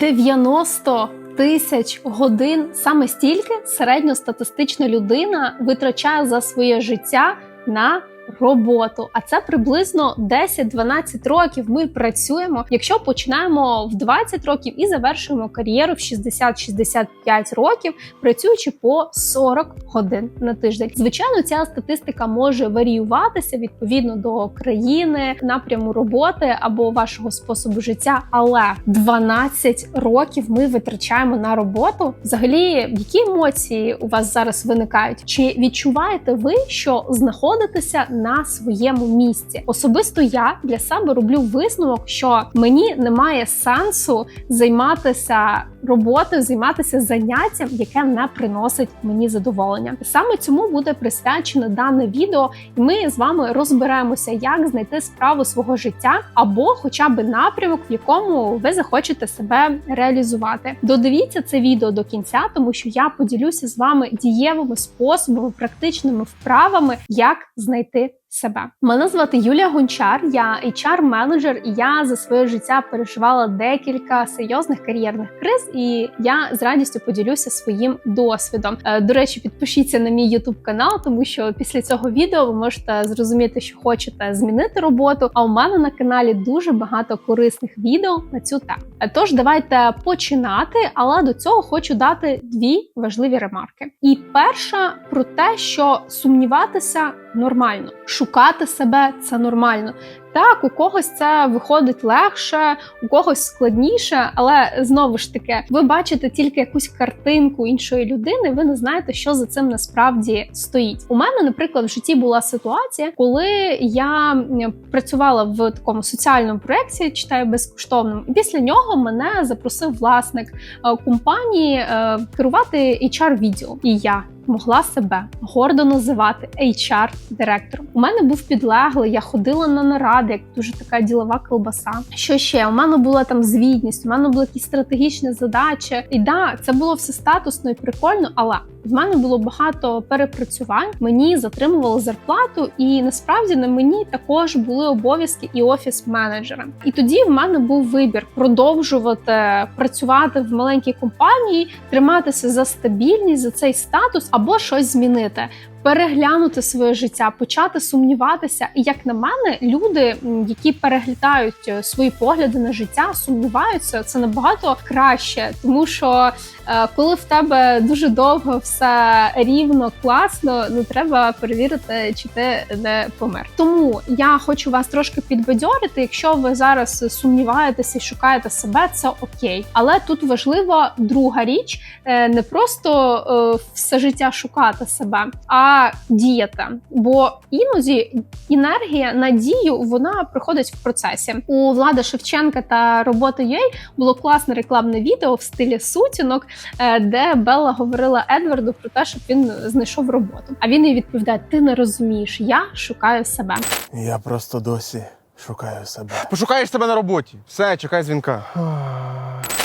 90 тисяч годин саме стільки середньостатистична людина витрачає за своє життя на роботу. А це приблизно 10-12 років. Ми працюємо. Якщо починаємо в 20 років і завершуємо кар'єру в 60-65 років, працюючи по 40 годин на тиждень. Звичайно, ця статистика може варіюватися відповідно до країни, напряму роботи або вашого способу життя. Але 12 років ми витрачаємо на роботу. Взагалі, які емоції у вас зараз виникають? Чи відчуваєте ви, що знаходитеся на своєму місці? Особисто я для себе роблю висновок, що мені немає сенсу займатися роботою, займатися заняттям, яке не приносить мені задоволення. Саме цьому буде присвячено дане відео, і ми з вами розберемося, як знайти справу свого життя або, хоча б напрямок, в якому ви захочете себе реалізувати. Додивіться це відео до кінця, тому що я поділюся з вами дієвими способами, практичними вправами, як знайти. Себе мене звати Юлія Гончар, я HR-менеджер, і я за своє життя переживала декілька серйозних кар'єрних криз, і я з радістю поділюся своїм досвідом. Е, До речі, підпишіться на мій YouTube канал, тому що після цього відео ви можете зрозуміти, що хочете змінити роботу. А у мене на каналі дуже багато корисних відео на цю тему. Е, Тож давайте починати, але до цього хочу дати дві важливі ремарки. І перша про те, що сумніватися нормально, шукати себе це нормально. Так, у когось це виходить легше, у когось складніше, але знову ж таки, ви бачите тільки якусь картинку іншої людини. Ви не знаєте, що за цим насправді стоїть. У мене, наприклад, в житті була ситуація, коли я працювала в такому соціальному проєкті, читаю безкоштовному. І після нього мене запросив власник е, компанії е, керувати hr відділ і я. Могла себе гордо називати HR-директором. У мене був підлеглий, я ходила на наради, як дуже така ділова колбаса. Що ще? У мене була там звітність, у мене були якісь стратегічні задачі. І да, це було все статусно і прикольно, але в мене було багато перепрацювань. Мені затримували зарплату, і насправді на мені також були обов'язки і офіс менеджера. І тоді в мене був вибір продовжувати працювати в маленькій компанії, триматися за стабільність, за цей статус або щось змінити. Переглянути своє життя, почати сумніватися. І як на мене, люди, які переглядають е, свої погляди на життя, сумніваються, це набагато краще, тому що е, коли в тебе дуже довго все рівно, класно, ну треба перевірити, чи ти не помер. Тому я хочу вас трошки підбадьорити. Якщо ви зараз сумніваєтеся і шукаєте себе, це окей. Але тут важлива друга річ: е, не просто е, все життя шукати себе, а діяти. Бо іноді енергія на дію вона приходить в процесі. У Влада Шевченка та роботи UA було класне рекламне відео в стилі сутінок, е, де Белла говорила Едварду про те, щоб він знайшов роботу. А він їй відповідає: Ти не розумієш, я шукаю себе. Я просто досі шукаю себе. Пошукаєш себе на роботі. Все, чекай дзвінка.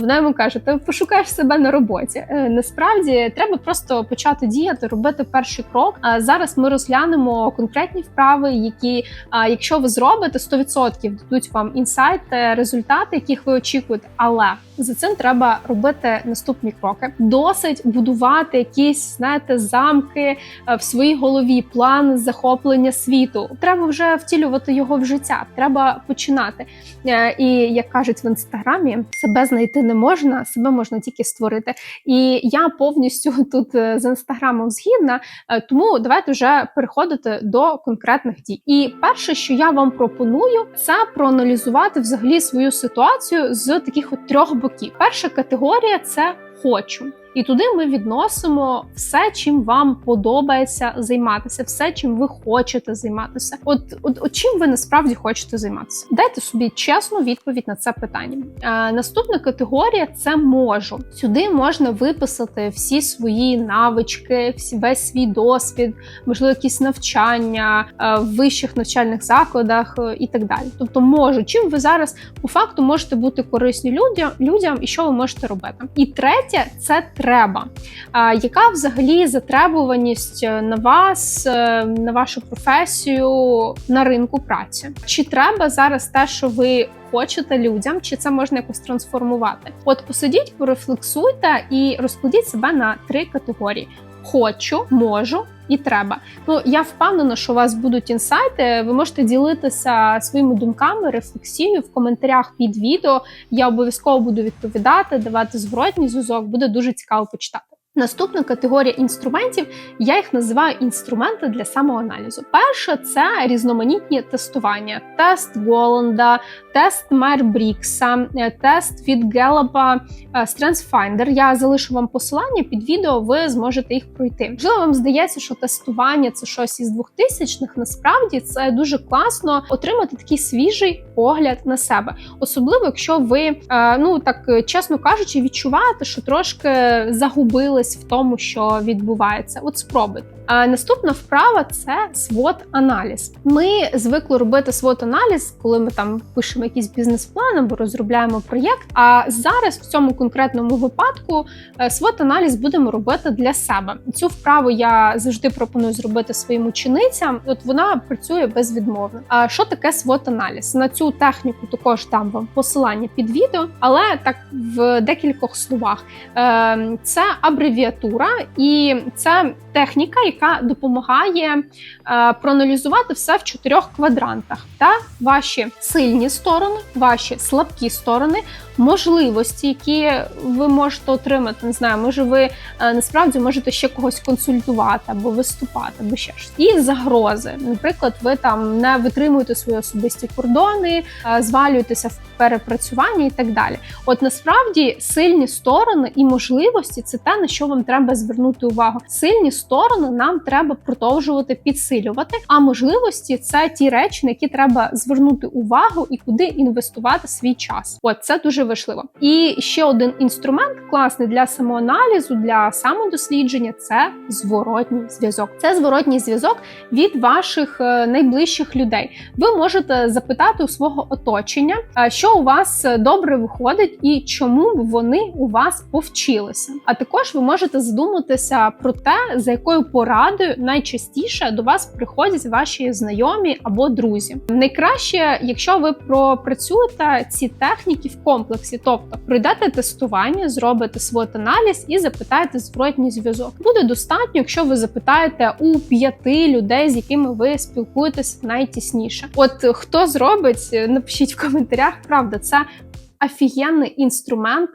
Вона йому каже: Ти пошукаєш себе на роботі. Е, Насправді треба просто почати діяти, робити перший крок. А зараз ми розглянемо конкретні вправи, які, якщо ви зробите, 100% дадуть вам інсайт, результати, яких ви очікуєте. Але за цим треба робити наступні кроки. Досить будувати якісь, знаєте, замки е, в своїй голові, план захоплення світу. Треба вже втілювати його в життя. Треба починати. Е, І як кажуть в інстаграмі, себе знайти не можна, себе можна тільки створити. І я повністю тут е, з інстаграмом згідна. Тому давайте вже переходити до конкретних дій. І перше, що я вам пропоную, це проаналізувати взагалі свою ситуацію з таких от трьох боків. Перша категорія це хочу. І туди ми відносимо все, чим вам подобається займатися, все, чим ви хочете займатися. От, от, от чим ви насправді хочете займатися? Дайте собі чесну відповідь на це питання. Е, наступна категорія це можу. Сюди можна виписати всі свої навички, всі весь свій досвід, можливо, якісь навчання е, в вищих навчальних закладах е, і так далі. Тобто, можу, чим ви зараз по факту можете бути корисні людям, людям і що ви можете робити. І третє це треба. А яка взагалі затребуваність е, на вас, е, на вашу професію на ринку праці? Чи треба зараз те, що ви хочете людям, чи це можна якось трансформувати? От посидіть, порефлексуйте і розкладіть себе на три категорії: хочу, можу. І треба. Ну я впевнена, що у вас будуть інсайти. Ви можете ділитися своїми думками, рефлексією в коментарях під відео. Я обов'язково буду відповідати, давати зворотній зв'язок. Буде дуже цікаво почитати. Наступна категорія інструментів, я їх називаю інструменти для самоаналізу. Перше це різноманітні тестування: тест Голланда, тест Мер Брікса, е, тест від Гелапа, е, StrengthsFinder. Я залишу вам посилання під відео, ви зможете їх пройти. Можливо, вам здається, що тестування це щось із 2000-х. Насправді це дуже класно отримати такий свіжий погляд на себе, особливо якщо ви, е, ну так чесно кажучи, відчуваєте, що трошки загубились в тому, що відбувається. От спробуйте. Наступна вправа це свот аналіз. Ми звикли робити свот аналіз, коли ми там пишемо якийсь бізнес-план або розробляємо проєкт. А зараз в цьому конкретному випадку свот аналіз будемо робити для себе. Цю вправу я завжди пропоную зробити своїм ученицям. От вона працює безвідмовно. А що таке свот аналіз? На цю техніку також дам вам посилання під відео, але так в декількох словах. Е, Це абревіатура і це техніка, яка допомагає е, проаналізувати все в чотирьох квадрантах: та ваші сильні сторони, ваші слабкі сторони, можливості, які ви можете отримати. Не знаю, може, ви е, насправді можете ще когось консультувати або виступати, або ще щось. І загрози. Наприклад, ви там не витримуєте свої особисті кордони, е, звалюєтеся в перепрацювання і так далі. От насправді сильні сторони і можливості це те, на що вам треба звернути увагу. Сильні сторони нам треба продовжувати підсилювати. А можливості це ті речі, на які треба звернути увагу і куди інвестувати свій час. От це дуже важливо. І ще один інструмент класний для самоаналізу, для самодослідження це зворотній зв'язок. Це зворотній зв'язок від ваших е, найближчих людей. Ви можете запитати у свого оточення, е, що у вас добре виходить і чому вони у вас повчилися. А також ви можете задуматися про те, за якою порадою найчастіше до вас приходять ваші знайомі або друзі. Найкраще, якщо ви пропрацюєте ці техніки в комплексі, тобто пройдете тестування, зробите свот аналіз і запитаєте зворотній зв'язок. Буде достатньо, якщо ви запитаєте у п'яти людей, з якими ви спілкуєтесь найтісніше. От хто зробить, напишіть в коментарях. Правда, це офігенний інструмент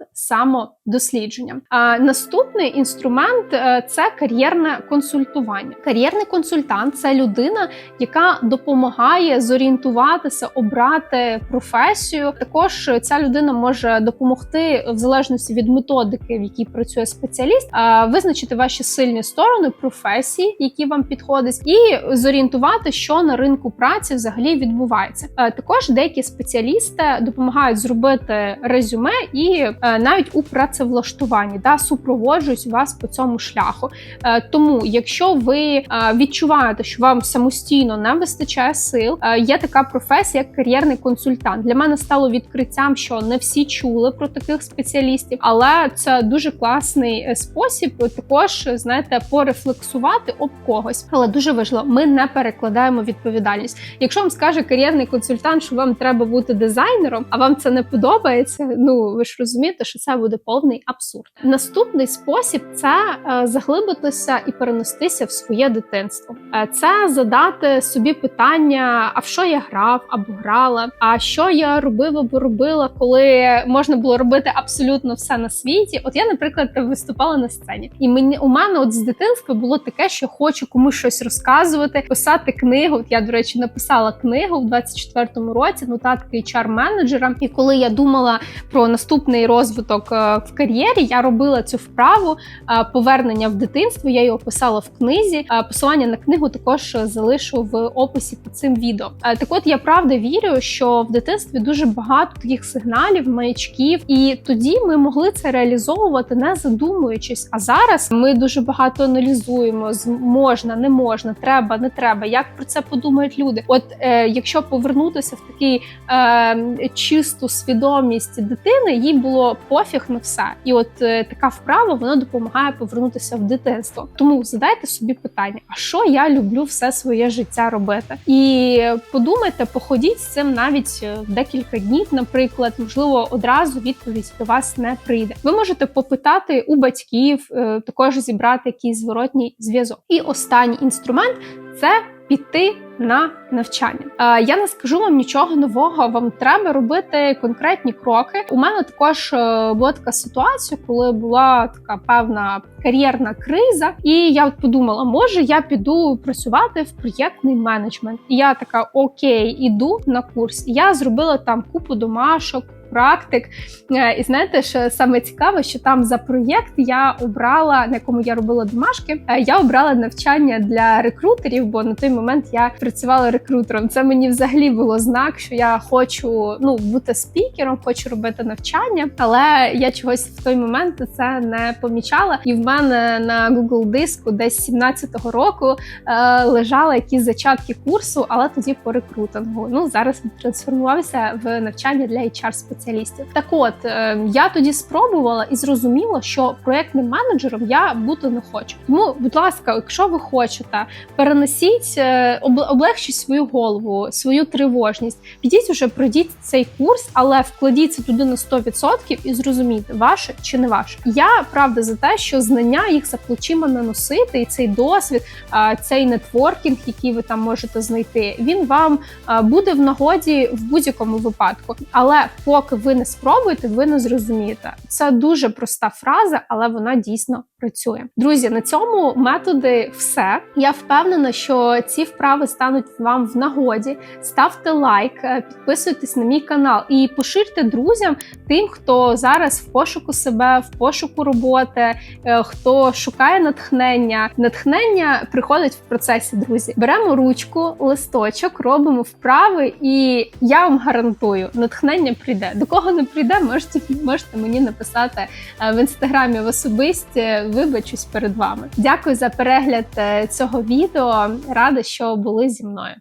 самодослідження. А наступний інструмент е, це кар'єрне консультування. Кар'єрний консультант це людина, яка допомагає зорієнтуватися, обрати професію. Також ця людина може допомогти в залежності від методики, в якій працює спеціаліст, визначити ваші сильні сторони професії, які вам підходять, і зорієнтувати, що на ринку праці взагалі відбувається. Е, Також деякі спеціалісти допомагають зробити резюме і е, навіть у працевлаштуванні да супроводжують вас по цьому шляху. Е, Тому, якщо ви е, відчуваєте, що вам самостійно не вистачає сил, е, є така професія, як кар'єрний консультант. Для мене стало відкриттям, що не всі чули про таких спеціалістів, але це дуже класний спосіб також знаєте порефлексувати об когось. Але дуже важливо, ми не перекладаємо відповідальність. Якщо вам скаже кар'єрний консультант, що вам треба бути дизайнером, а вам це не подобається. Ну ви ж розумієте, що це буде повний абсурд. Наступний спосіб це е, заглибитися і перенестися в своє дитинство. Е, Це задати собі питання: а в що я грав або грала? А що я робив або робила, коли можна було робити абсолютно все на світі? От я, наприклад, виступала на сцені, і мені у мене от з дитинства було таке, що хочу комусь щось розказувати, писати книгу. От я, до речі, написала книгу в 24-му році, нотатки hr менеджера. І коли я думала про наступний розвиток е, кар'єрі, я робила цю вправу е, повернення в дитинство. Я її описала в книзі. Е, Посилання на книгу також залишу в описі під цим відео. Е, Так, от я правда вірю, що в дитинстві дуже багато таких сигналів, маячків, і тоді ми могли це реалізовувати, не задумуючись. А зараз ми дуже багато аналізуємо: можна, не можна, треба, не треба. Як про це подумають люди? От е, якщо повернутися в такий е, чисту свідомість дитини, їй було пофіг на все. І от е, така вправа вона допомагає повернутися в дитинство. Тому задайте собі питання: а що я люблю все своє життя робити? І подумайте, походіть з цим навіть е, декілька днів, наприклад, можливо, одразу відповідь до вас не прийде. Ви можете попитати у батьків, е, також зібрати якийсь зворотній зв'язок. І останній інструмент це піти на навчання. Е, Я не скажу вам нічого нового. Вам треба робити конкретні кроки. У мене також е, була така ситуація, коли була така певна кар'єрна криза, і я от подумала, може я піду працювати в проєктний менеджмент. І я така: окей, іду на курс. Я зробила там купу домашок. Практик, Е, і знаєте, що саме цікаве, що там за проєкт я обрала, на якому я робила домашки, е, я обрала навчання для рекрутерів, бо на той момент я працювала рекрутером. Це мені взагалі було знак, що я хочу ну бути спікером, хочу робити навчання, але я чогось в той момент це не помічала. І в мене на Google диску десь 17-го року е, лежали якісь зачатки курсу, але тоді по рекрутингу. Ну зараз трансформувався в навчання для HR спеціалістів. Так от е, я тоді спробувала і зрозуміла, що проектним менеджером я бути не хочу. Тому, будь ласка, якщо ви хочете, перенесіть, е, об- облегчіть свою голову, свою тривожність. Підіть уже пройдіть цей курс, але вкладіться туди на 100% і зрозумійте, ваше чи не ваше. Я правда за те, що знання їх за плечима не носити, і цей досвід, цей нетворкінг, який ви там можете знайти, він вам буде в нагоді в будь-якому випадку. Але поки ви не спробуєте, ви не зрозумієте. Це дуже проста фраза, але вона дійсно працює. Друзі, на цьому методи все. Я впевнена, що ці вправи стануть вам в нагоді. Ставте лайк, е, підписуйтесь на мій канал і поширте друзям тим, хто зараз в пошуку себе, в пошуку роботи, е, хто шукає натхнення. Натхнення приходить в процесі, друзі. Беремо ручку, листочок, робимо вправи, і я вам гарантую, натхнення прийде. До кого не прийде, можете, можете мені написати е, в інстаграмі в особисті. Вибачусь перед вами. Дякую за перегляд е, цього відео. Рада, що були зі мною.